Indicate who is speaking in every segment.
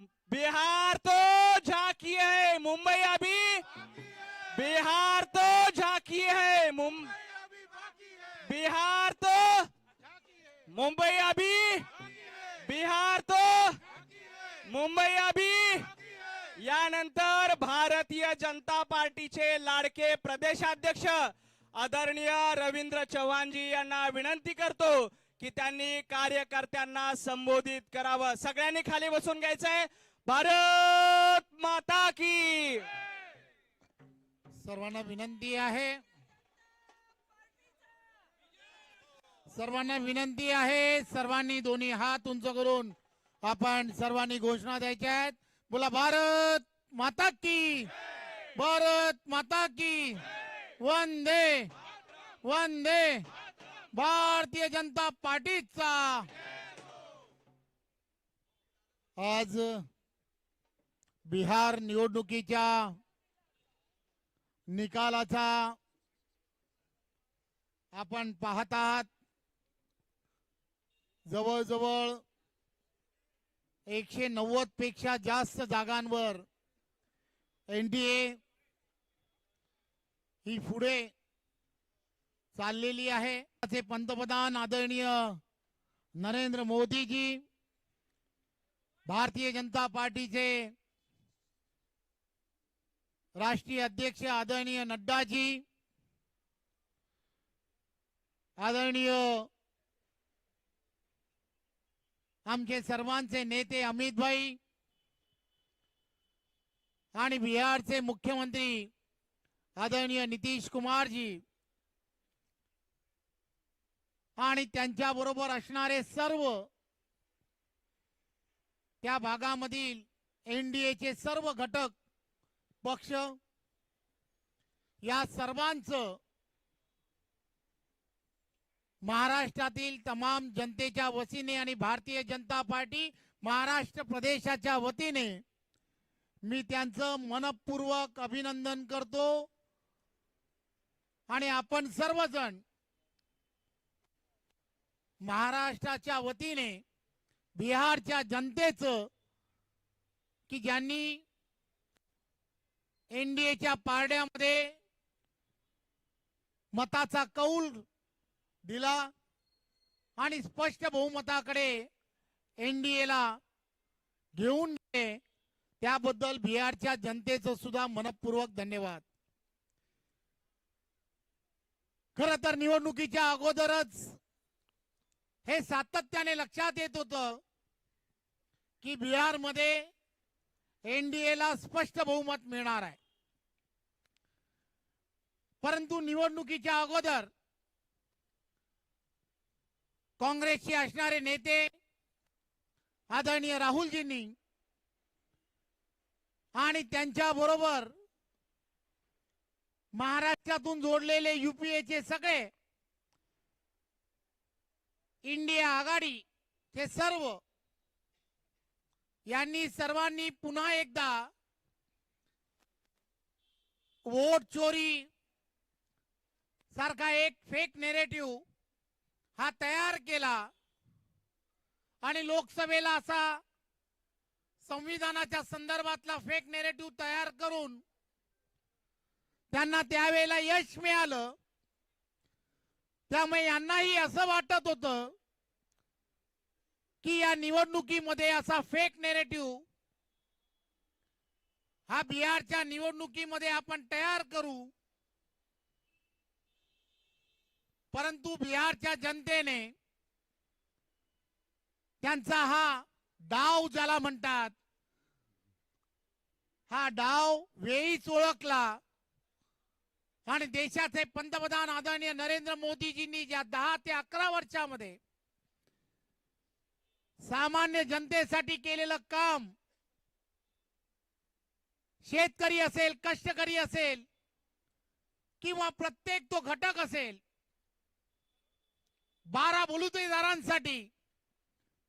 Speaker 1: बिहार तो झांकी है मुंबई अभी। बिहार तो झांकी है मुंबई बिहार तो मुंबई अभी। बिहार तो मुंबई अभी। यानंतर भारतीय जनता पार्टीचे लाडके प्रदेशाध्यक्ष आदरणीय रवींद्र चव्हाणजी यांना विनंती करतो की त्यांनी कार्यकर्त्यांना संबोधित करावं. सगळ्यांनी खाली बसून घ्यायचंय. भारत माता की
Speaker 2: सर्वांना विनंती आहे. सर्वांना विनंती आहे. सर्वांनी दोन्ही हात उंच करून आपण सर्वांनी घोषणा द्यायच्या आहेत. बोला भारत माता की. भारत माता की. वंदे वंदे. भारतीय जनता पार्टीचा. आज बिहार निवडणुकीच्या निकालाचा आपण पाहत आहात. जवळजवळ एकशे नव्वदपेक्षा जास्त जागांवर एनडीए ही पुढे चाललेली आहे. पंतप्रधान आदरणीय नरेंद्र मोदीजी भारतीय जनता पार्टीचे राष्ट्रीय अध्यक्ष आदरणीय नड्डाजी आदरणीय आमचे सर्वांचे नेते अमित भाई आणि बिहारचे मुख्यमंत्री आदरणीय नितीश कुमारजी. आणि त्यांच्या बरोबर असणारे सर्व त्या भागामधील एनडीएचे सर्व घटक पक्ष या सर्वांचं महाराष्ट्रातील तमाम जनतेच्या वतीने आणि भारतीय जनता पार्टी महाराष्ट्र प्रदेशाच्या वतीने मी त्यांचं मनपूर्वक अभिनंदन करतो. आणि आपण सर्वजण महाराष्ट्राच्या वतीने बिहारच्या जनतेचं की ज्यांनी एनडीएच्या पारड्यामध्ये मताचा कौल दिला आणि स्पष्ट बहुमताकडे एनडीएला घेऊन गेले त्याबद्दल बिहारच्या जनतेचं सुद्धा मनपूर्वक धन्यवाद. खर तर निवडणुकीच्या अगोदरच हे सातत्याने लक्षात येत होतं की बिहारमध्ये एनडीएला स्पष्ट बहुमत मिळणार आहे. परंतु निवडणुकीच्या अगोदर काँग्रेसचे असणारे नेते आदरणीय राहुलजींनी आणि त्यांच्या बरोबर महाराष्ट्रातून जोडलेले युपीएचे सगळे इंडिया आघाडी हे सर्व यांनी सर्वांनी पुन्हा एकदा वोट चोरी सारखा एक फेक नेरेटिव्ह हा तयार केला आणि लोकसभेला असा संविधानाच्या संदर्भातला फेक नेरेटिव्ह तयार करून त्यांना त्यावेळेला यश मिळालं. त्यामुळे यांनाही असं वाटत होतं की या निवडणुकीमध्ये असा फेक नेरेटिव्ह हा बिहारच्या निवडणुकीमध्ये आपण तयार करू. परंतु बिहारच्या जनतेने त्यांचा हा डाव ज्याला म्हणतात हा डाव वेळीच ओळखला. आणि देशाचे पंतप्रधान आदरणीय नरेंद्र मोदीजींनी ज्या दहा ते अकरा वर्षामध्ये सामान्य जनतेसाठी केलेलं काम शेतकरी असेल कष्टकरी असेल किंवा प्रत्येक तो घटक असेल बारा बलुतेदारांसाठी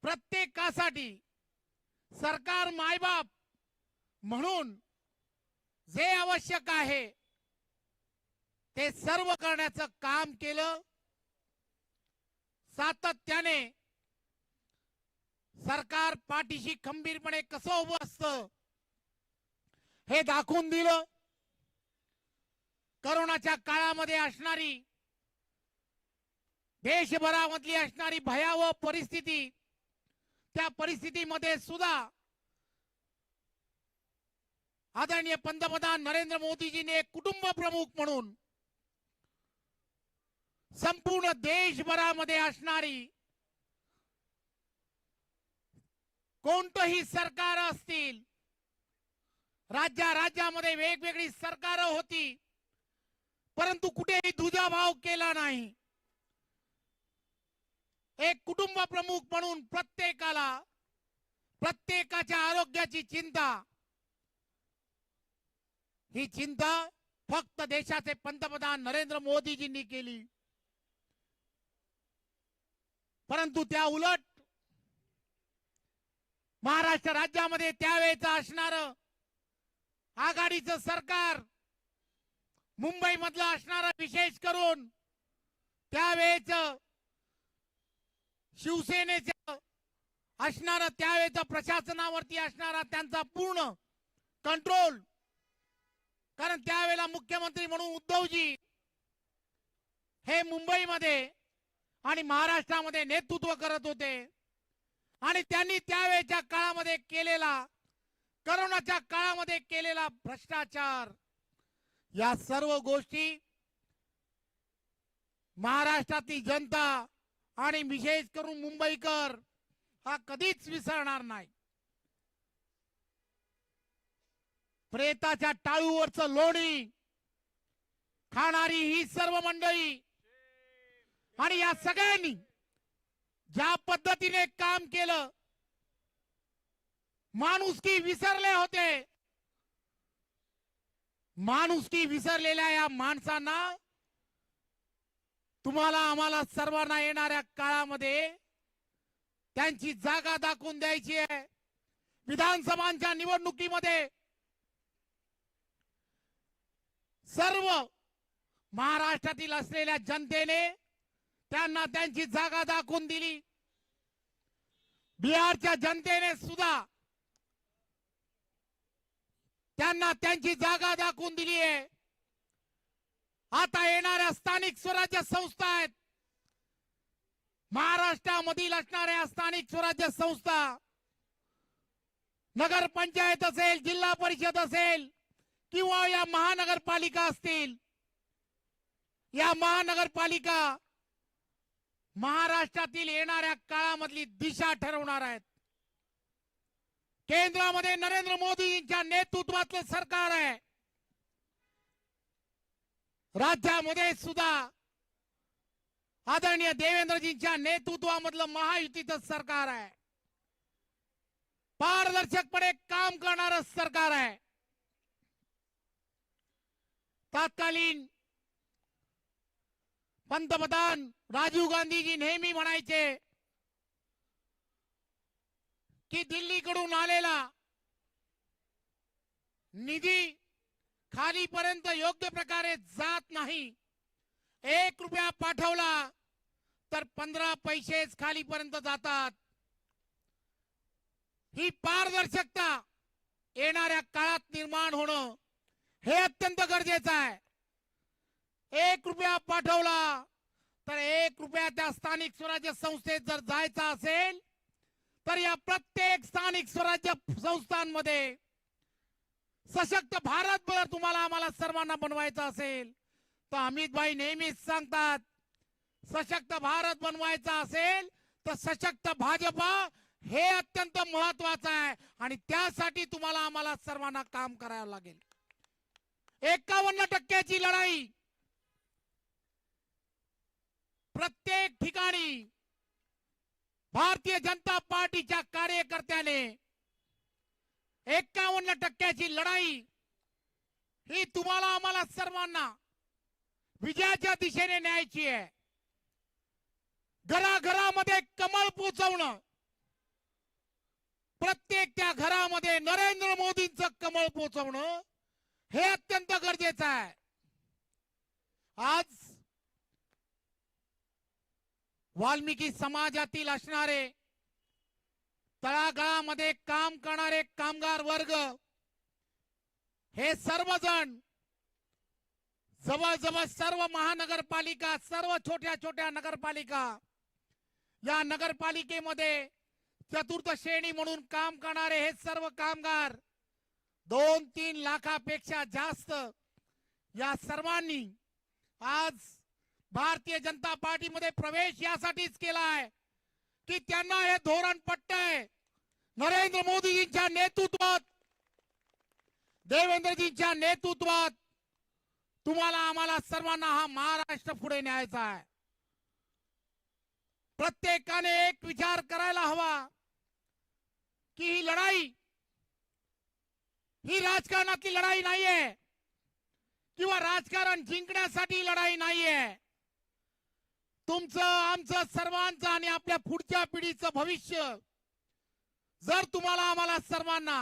Speaker 2: प्रत्येकासाठी सरकार मायबाप म्हणून जे आवश्यक आहे ते सर्व करण्याचं काम केलं. सातत्याने सरकार पाठीशी खंबीरपणे कसं उभं असतं हे दाखवून दिलं. करोनाच्या काळामध्ये असणारी देशभरामधली असणारी भयावह परिस्थिती त्या परिस्थितीमध्ये सुद्धा आदरणीय पंतप्रधान नरेंद्र मोदीजीने एक कुटुंब प्रमुख म्हणून संपूर्ण देशभरामध्ये असणारी कोणतंही सरकार असतील राज्या राज्यामध्ये वेगवेगळी सरकार होती परंतु कुठेही दुजाभाव केला नाही. एक कुटुंब प्रमुख म्हणून प्रत्येकाला प्रत्येकाच्या आरोग्याची चिंता ही चिंता फक्त देशाचे पंतप्रधान नरेंद्र मोदीजींनी केली. परंतु त्या उलट महाराष्ट्र राज्यामध्ये त्यावेळेचं असणार आघाडीचं सरकार मुंबई मधलं असणार विशेष करून त्यावेळेच शिवसेनेचं असणार त्यावेळेचं प्रशासनावरती असणारा त्यांचा पूर्ण कंट्रोल कारण त्यावेळेला मुख्यमंत्री म्हणून उद्धवजी हे मुंबईमध्ये आणि महाराष्ट्रामध्ये नेतृत्व करत होते. आणि त्यांनी त्यावेळेच्या काळामध्ये केलेला करोनाच्या काळामध्ये केलेला भ्रष्टाचार या सर्व गोष्टी महाराष्ट्रातली जनता आणि विशेष करून मुंबईकर हा कधीच विसरणार नाही. प्रेताच्या टाळूवरचं लोणी खाणारी ही सर्व मंडळी आणि या सगळ्यांनी ज्या पद्धतीने काम केलं माणुसकी विसरले होते. माणुसकी विसरलेल्या या माणसांना तुम्हाला आम्हाला सर्वांना येणाऱ्या काळामध्ये त्यांची जागा दाखवून द्यायची आहे. विधानसभांच्या निवडणुकीमध्ये सर्व महाराष्ट्रातील असलेल्या जनतेने त्यांना त्यांची जागा दाखवून दिली. बिहारच्या जनतेने सुद्धा त्यांना त्यांची जागा दाखवून दिली आहे. आता येणाऱ्या स्थानिक स्वराज्य संस्था आहेत. महाराष्ट्रामधील असणाऱ्या स्थानिक स्वराज्य संस्था नगरपंचायत असेल जिल्हा परिषद असेल किंवा या महानगरपालिका असतील. या महानगरपालिका महाराष्ट्रातील येणाऱ्या काळामधली दिशा ठरवणार आहेत. केंद्रामध्ये नरेंद्र मोदींच्या नेतृत्वातलं सरकार आहे. राज्यामध्ये सुद्धा आदरणीय देवेंद्रजींच्या नेतृत्वामधलं महायुतीचं सरकार आहे. पारदर्शकपणे काम करणार सरकार आहे. तत्कालीन पंतप्रधान राजीव गांधीजी नेहमी म्हणायचे की दिल्लीकडून आलेला निधी खालीपर्यंत योग्य प्रकारे जात नाही. एक रुपया पाठवला तर पंधरा पैसेच खालीपर्यंत जातात. ही पारदर्शकता येणाऱ्या काळात निर्माण होणं हे अत्यंत गरजेचं आहे. एक रुपया पाठवला तर एक रुपया त्या स्थानिक स्वराज्य संस्थेत जर जायचा असेल तर या प्रत्येक स्थानिक स्वराज्य संस्थांमध्ये सशक्त भारत बर तुम्हाला आम्हाला सर्वांना बनवायचं असेल तर अमितभाई नेहमीच सांगतात सशक्त भारत बनवायचा असेल तर सशक्त भाजपा हे अत्यंत महत्वाचं आहे आणि त्यासाठी तुम्हाला आम्हाला सर्वांना काम करावं लागेल. एकावन्न टक्क्याची लढाई प्रत्येक ठिकाणी भारतीय जनता पार्टीच्या कार्यकर्त्याने एकावन्न टक्क्याची लढाई ही तुम्हाला आम्हाला सर्वांना विजयाच्या दिशेने न्यायची आहे. घराघरामध्ये कमळ पोचवणं प्रत्येक त्या घरामध्ये नरेंद्र मोदींचं कमळ पोचवणं हे अत्यंत गरजेचं आहे. आज वाल्मिकी समाजातील असणारे तळागाळामध्ये काम करणारे कामगार वर्ग हे सर्वजण जवळजवळ सर्व महानगरपालिका सर्व छोट्या छोट्या नगरपालिका या नगरपालिकेमध्ये चतुर्थ श्रेणी म्हणून काम करणारे हे सर्व कामगार दोन तीन लाखापेक्षा जास्त या सर्वांनी आज भारतीय जनता पार्टीमध्ये प्रवेश यासाठीच केलाय. की त्यांना हे धोरण पटतंय. नरेंद्र मोदीजींच्या नेतृत्वात देवेंद्रजींच्या नेतृत्वात तुम्हाला आम्हाला सर्वांना हा महाराष्ट्र पुढे न्यायचा आहे. प्रत्येकाने एक विचार करायला हवा की ही लढाई ही राजकारणातली लढाई नाहीये किंवा राजकारण जिंकण्यासाठी लढाई नाहीये. तुमचं आमचं सर्वांचं आणि आपल्या पुढच्या पिढीचं भविष्य. जर तुम्हाला आम्हाला सर्वांना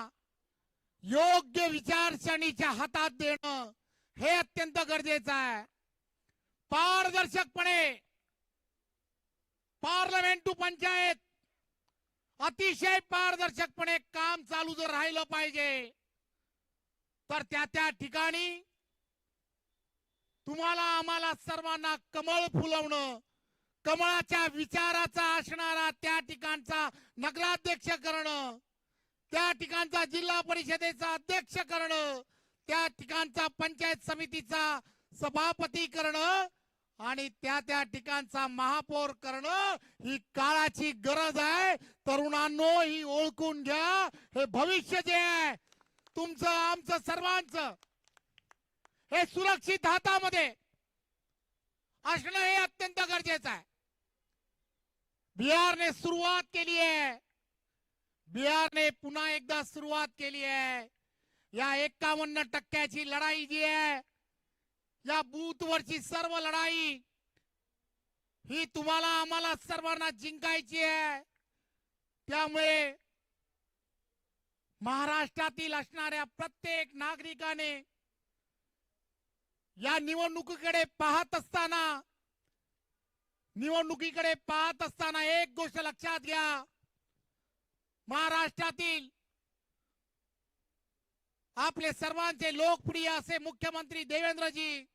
Speaker 2: योग्य विचारसरणीच्या हातात देणं हे अत्यंत गरजेचं आहे. पारदर्शकपणे पार्लमेंट टू पंचायत अतिशय पारदर्शकपणे काम चालू जर राहिलं पाहिजे तर त्या त्या ठिकाणी तुम्हाला आम्हाला सर्वांना कमळ फुलवणं कमळाच्या विचाराचा असणारा त्या ठिकाणचा नगराध्यक्ष करणं त्या ठिकाणचा जिल्हा परिषदेचा अध्यक्ष करणं त्या ठिकाणचा पंचायत समितीचा सभापती करणं आणि त्या त्या ठिकाणचा महापौर करणं ही काळाची गरज आहे. तरुणांनो ही ओळखून घ्या. हे भविष्य जे आहे तुमचं आमचं सर्वांचं हे सुरक्षित हातामध्ये असणं हे अत्यंत गरजेचं आहे. बिहारने सुरुवात केली आहे. बिहारने पुन्हा एकदा सुरुवात केली आहे. या एकावन्न टक्क्याची लढाई जी आहे या बूथवरची सर्व लढाई ही तुम्हाला आम्हाला सर्वांना जिंकायची आहे. त्यामुळे महाराष्ट्रातील असणाऱ्या प्रत्येक नागरिकाने या निवडणुकीकडे पाहत असताना निवडणुकीकडे पाहत असताना एक गोष्ट लक्षात घ्या. महाराष्ट्रातील आपले सर्वांचे लोकप्रिय असे मुख्यमंत्री देवेंद्रजी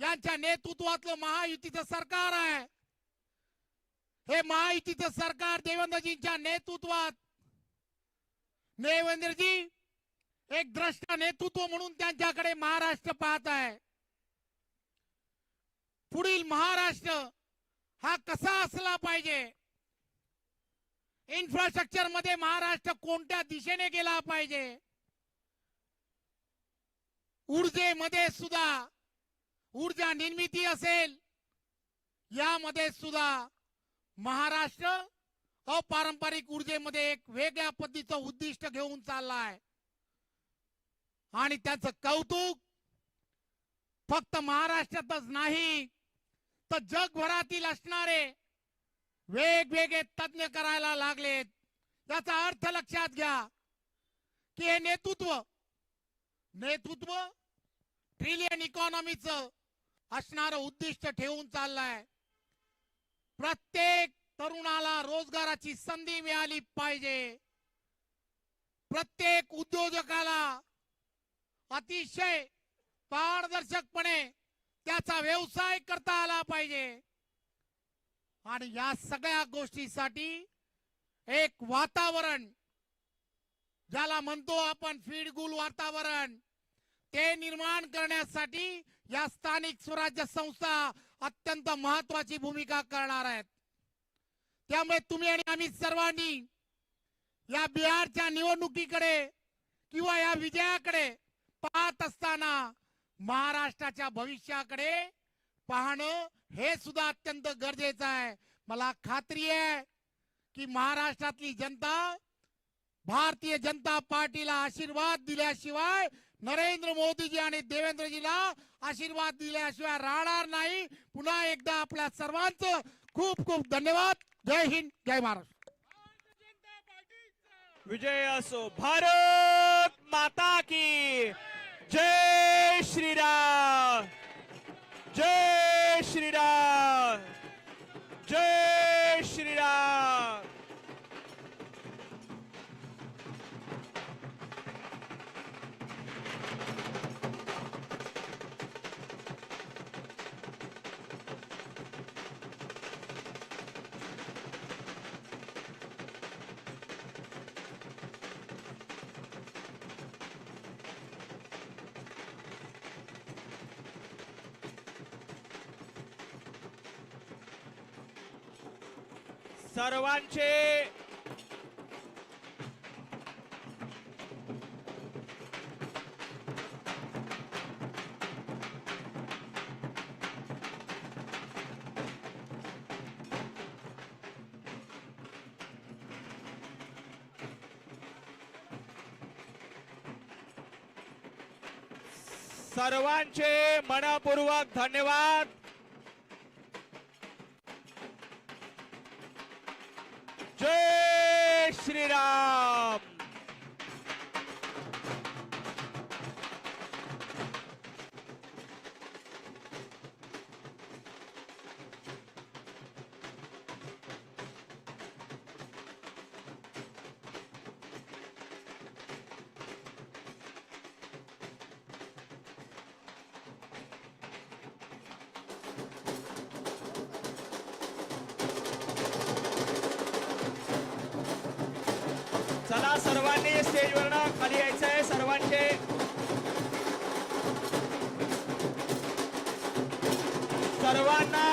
Speaker 2: यांच्या नेतृत्वातलं महायुतीचं सरकार आहे. हे महायुतीचं सरकार देवेंद्रजींच्या नेतृत्वात देवेंद्रजी एक द्रष्ट नेतृत्व म्हणून त्यांच्याकडे महाराष्ट्र पाहत आहे. पुढील महाराष्ट्र हा कसा असला पाहिजे? इन्फ्रास्ट्रक्चरमध्ये महाराष्ट्र कोणत्या दिशेने गेला पाहिजे? ऊर्जेमध्ये सुद्धा ऊर्जा निर्मिती असेल यामध्ये सुद्धा महाराष्ट्र अपारंपरिक ऊर्जेमध्ये एक वेगळ्या पद्धतीचं उद्दिष्ट घेऊन चाललाय. आणि त्याचं कौतुक फक्त महाराष्ट्रातच नाही तर जगभरातील असणारे वेगवेगळे तज्ञ करायला लागलेत. याचा अर्थ लक्षात घ्या की हे नेतृत्व नेतृत्व ट्रिलियन इकॉनॉमीच असणारं उद्दिष्ट ठेवून चाललंय. प्रत्येक तरुणाला रोजगाराची संधी मिळाली पाहिजे. प्रत्येक उद्योजकाला अतिशय पारदर्शकपणे त्याचा व्यवसाय करता आला पाहिजे. आणि या सगळ्या गोष्टीसाठी एक वातावरण ज्याला म्हणतो आपण फीडगुल वातावरण ते निर्माण करण्यासाठी या स्थानिक स्वराज्य संस्था अत्यंत महत्वाची भूमिका करणार आहेत. त्यामुळे तुम्ही आणि आम्ही सर्वांनी या बिहारच्या निवडणुकीकडे किंवा या विजयाकडे पाहत असताना महाराष्ट्राच्या भविष्याकडे पाहणं हे सुद्धा अत्यंत गरजेचं आहे. मला खात्री आहे की महाराष्ट्रातली जनता भारतीय जनता पार्टीला आशीर्वाद दिल्याशिवाय नरेंद्र मोदीजी आणि देवेंद्रजीला आशीर्वाद दिल्याशिवाय राहणार नाही. पुन्हा एकदा आपल्या सर्वांचं खूप खूप धन्यवाद. जय हिंद जय महाराष्ट्र.
Speaker 1: विजय असो. भारत माता की सर्वांचे सर्वांचे मनपूर्वक धन्यवाद. जय श्रीराम चला सर्वांनी स्टेजवरनं खाली यायचंय. सर्वांचे सर्वांना